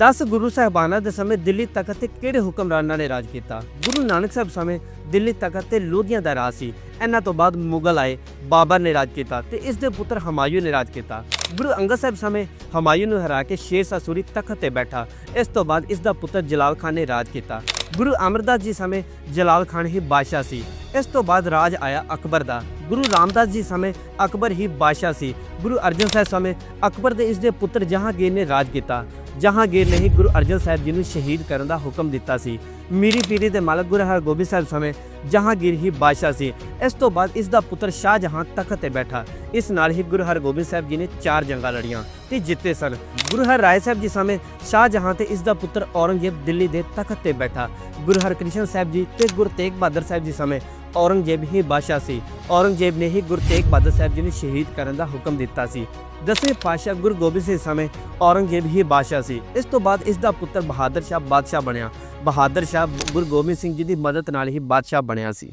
10 ਗੁਰੂ ਸਾਹਿਬਾਨਾਂ ਦੇ ਸਮੇਂ ਦਿੱਲੀ ਤਖਤ ਤੇ ਕਿਹੜੇ ਹੁਕਮਰਾਨਾਂ ਨੇ ਰਾਜ ਕੀਤਾ? ਗੁਰੂ ਨਾਨਕ ਸਾਹਿਬ ਸਮੇਂ ਦਿੱਲੀ ਤਖਤ ਤੇ ਲੋਧੀਆਂ ਦਾ ਰਾਜ ਸੀ। ਇਹਨਾਂ ਤੋਂ ਬਾਅਦ ਮੁਗਲ ਆਏ, ਬਾਬਰ ਨੇ ਰਾਜ ਕੀਤਾ ਤੇ ਇਸ ਦੇ ਪੁੱਤਰ ਹਮਾਯੂ ਨੇ ਰਾਜ ਕੀਤਾ। ਗੁਰੂ ਅੰਗਦ ਸਾਹਿਬ ਸਮੇਂ ਹਮਾਯੂ ਨੂੰ ਹਰਾ ਕੇ ਸ਼ੇਰ ਸ਼ਾਹ ਸੂਰੀ ਤਖਤ ਤੇ ਬੈਠਾ। ਇਸ ਤੋਂ ਬਾਅਦ ਇਸ ਦਾ ਪੁੱਤਰ ਜਲਾਲ ਖਾਨ ਨੇ ਰਾਜ ਕੀਤਾ। ਗੁਰੂ ਅਮਰਦਾਸ ਜੀ ਸਮੇਂ ਜਲਾਲ ਖਾਨ ਹੀ ਬਾਦਸ਼ਾਹ ਸੀ। ਇਸ ਤੋਂ ਬਾਅਦ ਰਾਜ ਆਇਆ ਅਕਬਰ ਦਾ। ਗੁਰੂ ਰਾਮਦਾਸ ਜੀ ਸਮੇਂ ਅਕਬਰ ਹੀ ਬਾਦਸ਼ਾਹ ਸੀ। ਗੁਰੂ ਅਰਜਨ ਸਾਹਿਬ ਸਮੇਂ ਅਕਬਰ ਦੇ ਇਸ ਦੇ ਪੁੱਤਰ ਜਹਾਂਗੀਰ ਨੇ ਰਾਜ ਕੀਤਾ। ਜਹਾਂਗੀਰ ਨੇ ਹੀ ਗੁਰੂ ਅਰਜਨ ਸਾਹਿਬ ਜੀ ਨੂੰ ਸ਼ਹੀਦ ਕਰਨ ਦਾ ਹੁਕਮ ਦਿੱਤਾ ਸੀ। ਮੀਰੀ ਪੀਰੀ ਦੇ ਮਾਲਕ ਗੁਰੂ ਹਰਗੋਬਿੰਦ ਸਾਹਿਬ ਸਮੇਂ ਜਹਾਂਗੀਰ ਹੀ ਬਾਦਸ਼ਾਹ ਸੀ। ਇਸ ਤੋਂ ਬਾਅਦ ਇਸ ਦਾ ਪੁੱਤਰ ਸ਼ਾਹਜਹਾਂ ਤਖਤ ਤੇ ਬੈਠਾ। ਇਸ ਨਾਲ ਹੀ ਗੁਰੂ ਹਰਗੋਬਿੰਦ ਸਾਹਿਬ ਜੀ ਨੇ ਚਾਰ ਜੰਗਾਂ ਲੜੀਆਂ ਤੇ ਜਿੱਤੇ ਸਨ। ਗੁਰੂ ਹਰ ਰਾਏ ਸਾਹਿਬ ਜੀ ਸਮੇਂ ਸ਼ਾਹਜਹਾਂ ਤੇ ਇਸ ਦਾ ਪੁੱਤਰ ਔਰੰਗਜ਼ੇਬ ਦਿੱਲੀ ਦੇ ਤਖਤ ਤੇ ਬੈਠਾ। ਗੁਰੂ ਹਰਕ੍ਰਿਸ਼ਨ ਸਾਹਿਬ ਜੀ ਤੇ ਗੁਰੂ ਤੇਗ ਬਹਾਦਰ ਸਾਹਿਬ ਜੀ ਸਮੇਂ ਔਰੰਗਜ਼ੇਬ ਹੀ ਬਾਦਸ਼ਾਹ ਸੀ। ਔਰੰਗਜ਼ੇਬ ਨੇ ਹੀ ਗੁਰੂ ਤੇਗ ਬਹਾਦਰ ਸਾਹਿਬ ਜੀ ਨੂੰ ਸ਼ਹੀਦ ਕਰਨ ਦਾ ਹੁਕਮ ਦਿੱਤਾ ਸੀ। ਦਸਵੇਂ ਪਾਤਸ਼ਾਹ ਗੁਰੂ ਗੋਬਿੰਦ ਸਿੰਘ ਸਮੇਂ ਔਰੰਗਜ਼ੇਬ ਹੀ ਬਾਦਸ਼ਾਹ ਸੀ। ਇਸ ਤੋਂ ਬਾਅਦ ਇਸ ਦਾ ਪੁੱਤਰ ਬਹਾਦਰ ਸ਼ਾਹ ਬਾਦਸ਼ਾਹ ਬਣਿਆ। ਬਹਾਦਰ ਸ਼ਾਹ ਗੁਰੂ ਗੋਬਿੰਦ ਸਿੰਘ ਜੀ ਦੀ ਮਦਦ ਨਾਲ ਹੀ ਬਾਦਸ਼ਾਹ ਬਣਿਆ ਸੀ।